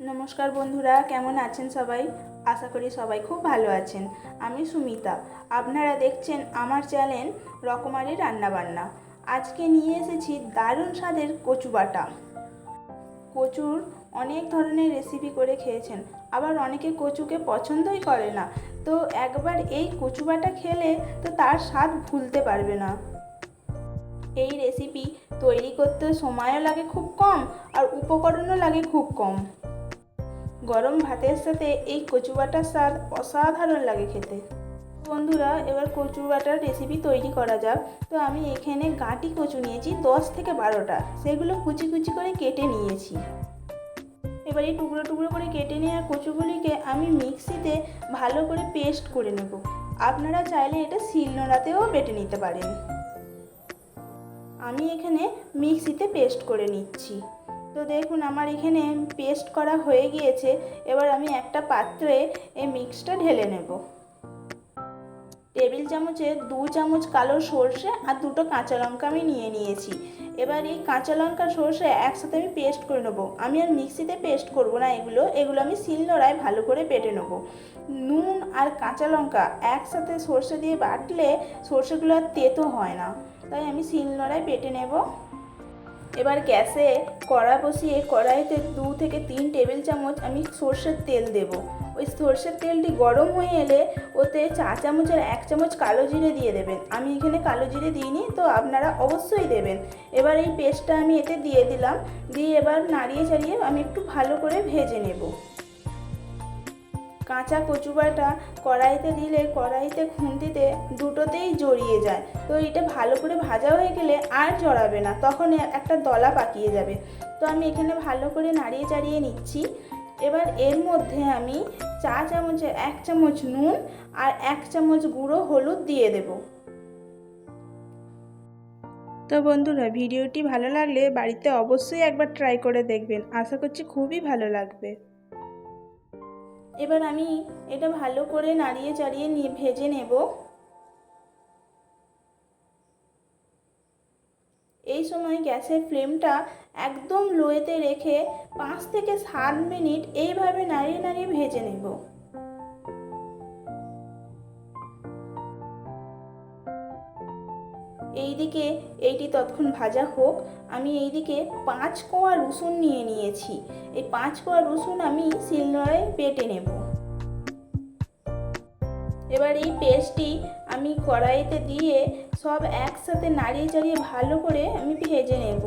নমস্কার বন্ধুরা, কেমন আছেন সবাই? আশা করি সবাই খুব ভালো আছেন। আমি সুমিতা। আপনারা দেখছেন আমার চ্যানেল রকমারি রান্নাবান্না। আজকে নিয়ে এসেছি দারুণ স্বাদের কচু বাটা। কচুর অনেক ধরনের রেসিপি করে খেয়েছেন। আবার অনেকে কচুকে পছন্দই করে না। তো একবার এই কচু বাটা খেলে তো তার স্বাদ ভুলতে পারবে না। এই রেসিপি তৈরি করতে সময়ও লাগে খুব কম আর উপকরণও লাগে খুব কম। গরম ভাতের সাথে এই কচু বাটার স্বাদ অসাধারণ লাগে খেতে। বন্ধুরা, এবার কচু বাটার রেসিপি তৈরি করা যাক। তো আমি এখানে গাঁটি কচু নিয়েছি, দশ থেকে বারোটা। সেগুলো কুচি কুচি করে কেটে নিয়েছি। এবার এই টুকরো টুকরো করে কেটে নেওয়া কচুগুলিকে আমি মিক্সিতে ভালো করে পেস্ট করে নেব। আপনারা চাইলে এটা শিলনোড়াতেও বেটে নিতে পারেন। আমি এখানে মিক্সিতে পেস্ট করে নিচ্ছি। তো দেখুন, আমার এখানে পেস্ট করা হয়ে গিয়েছে। এবার আমি একটা পাত্রে এই মিক্সটা ঢেলে নেব। টেবিল চামচে দু চামচ কালো সর্ষে আর দুটো কাঁচা লঙ্কা আমি নিয়ে নিয়েছি। এবার এই কাঁচা লঙ্কা, সর্ষে একসাথে আমি পেস্ট করে নেব। আমি আর মিক্সিতে পেস্ট করব না এগুলো। এগুলো আমি শিলনোড়ায় ভালো করে বেটে নেব। নুন আর কাঁচা লঙ্কা একসাথে সর্ষে দিয়ে বাটলে সর্ষেগুলো আর তেতো হয় না। তাই আমি শিলনোড়ায় বেটে নেব। এবার গ্যাসে কড়া বসিয়ে কড়াইতে দু থেকে তিন টেবিল চামচ আমি সর্ষের তেল দেব। ওই সর্ষের তেলটি গরম হয়ে এলে ওতে চা চামচের এক চামচ কালো জিরে দিয়ে দেবেন। আমি এখানে কালো জিরে দিইনি, তো আপনারা অবশ্যই দেবেন। এবার এই পেস্টটা আমি এতে দিয়ে দিলাম। দিয়ে এবার নাড়িয়ে চাড়িয়ে আমি একটু ভালো করে ভেজে নেব। কাঁচা কচু বাটা কড়াইতে দিলে কড়াইতে খুন্তিতে দুটোতেই জড়িয়ে যায়। তো এটা ভালো করে ভাজা হয়ে গেলে আর জড়াবে না, তখন একটা দলা পাকিয়ে যাবে। তো আমি এখানে ভালো করে নাড়িয়ে চাড়িয়ে নিচ্ছি। এবার এর মধ্যে আমি চা চামচের এক চামচ নুন আর এক চামচ গুঁড়ো হলুদ দিয়ে দেব। তো বন্ধুরা, ভিডিওটি ভালো লাগলে বাড়িতে অবশ্যই একবার ট্রাই করে দেখবেন। আশা করছি খুবই ভালো লাগবে। এবার আমি এটা ভালো করে নাড়িয়ে চাড়িয়ে নিয়ে ভেজে নেব। এই সময় গ্যাসের ফ্লেমটা একদম লোয়েতে রেখে পাঁচ থেকে সাত মিনিট এইভাবে নাড়িয়ে নাড়িয়ে ভেজে নেব। এইদিকে এইটি তৎক্ষণ ভাজা হোক, আমি এইদিকে পাঁচ কোয়া রসুন নিয়ে নিয়েছি। এই পাঁচ কোয়া রসুন আমি শিলনোড়ায় বেটে নেব। এবার এই পেস্টটি আমি কড়াইতে দিয়ে সব একসাথে নাড়িয়ে চাড়িয়ে ভালো করে আমি ভেজে নেব।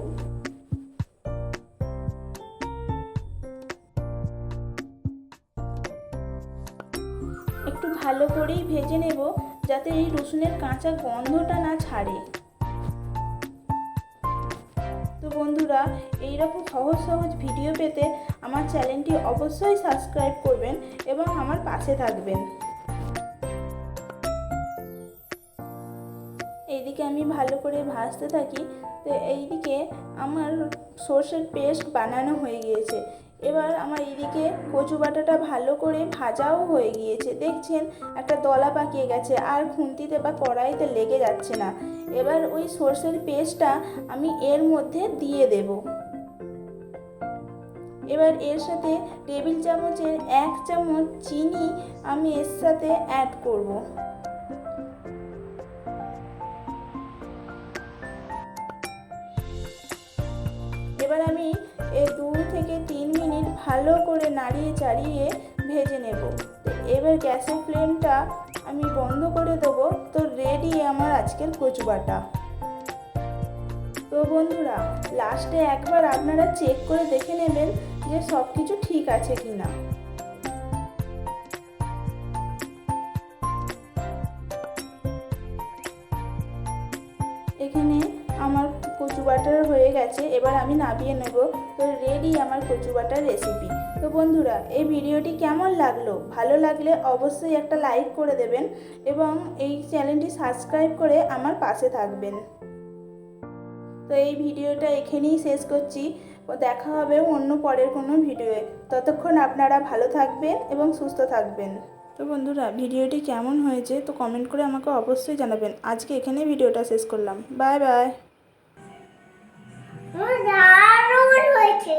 একটু ভালো করেই ভেজে নেব, যাতে এই রসুনের কাঁচা গন্ধটা না ছাড়ে। তো বন্ধুরা, এইরকম সহজ সহজ ভিডিও পেতে আমার চ্যানেলটি অবশ্যই সাবস্ক্রাইব করবেন এবং আমার পাশে থাকবেন। এইদিকে আমি ভালো করে ভাজতে থাকি। তো এইদিকে আমার সর্ষের পেস্ট বানানো হয়ে গিয়েছে। এবার আমার এইদিকে কচু বাটাটা ভালো করে ভাজাও হয়ে গিয়েছে। দেখছেন, একটা দলা পাকিয়ে গেছে, আর খুন্তিতে বা কড়াইতে লেগে যাচ্ছে না। এবার ওই সর্ষের পেস্টটা আমি এর মধ্যে দিয়ে দেব। এবার এর সাথে টেবিল চামচের এক চামচ চিনি আমি এর সাথে অ্যাড করব। এবার আমি ভালো করে নাড়িয়ে চাড়িয়ে ভেজে নেব। এবার গ্যাসের ফ্লেমটা আমি বন্ধ করে দেবো। তো রেডি আমার আজকের কচুবাটা। তো বন্ধুরা লাস্টে একবার আপনারা চেক করে দেখে নেবেন যে সব কিছু ঠিক আছে কি না এখানে কচু বাটার হয়ে গেছে, এবার আমি নামিয়ে নেব। তো রেডি আমার কচু বাটার রেসিপি তো বন্ধুরা, এই ভিডিওটি কেমন লাগল? ভালো লাগলে অবশ্যই একটা লাইক করে দেবেন এবং এই চ্যানেলটি সাবস্ক্রাইব করে আমার পাশে থাকবেন। তো এই ভিডিওটা এখানেই শেষ করছি। দেখা হবে অন্য পরের কোনো ভিডিওয়ে। ততক্ষণ আপনারা ভালো থাকবেন এবং সুস্থ থাকবেন। তো বন্ধুরা, ভিডিওটি কেমন হয়েছে তো কমেন্ট করে আমাকে অবশ্যই জানাবেন। আজকে এখানেই ভিডিওটা শেষ করলাম। বাই বাই দারুণ হয়েছে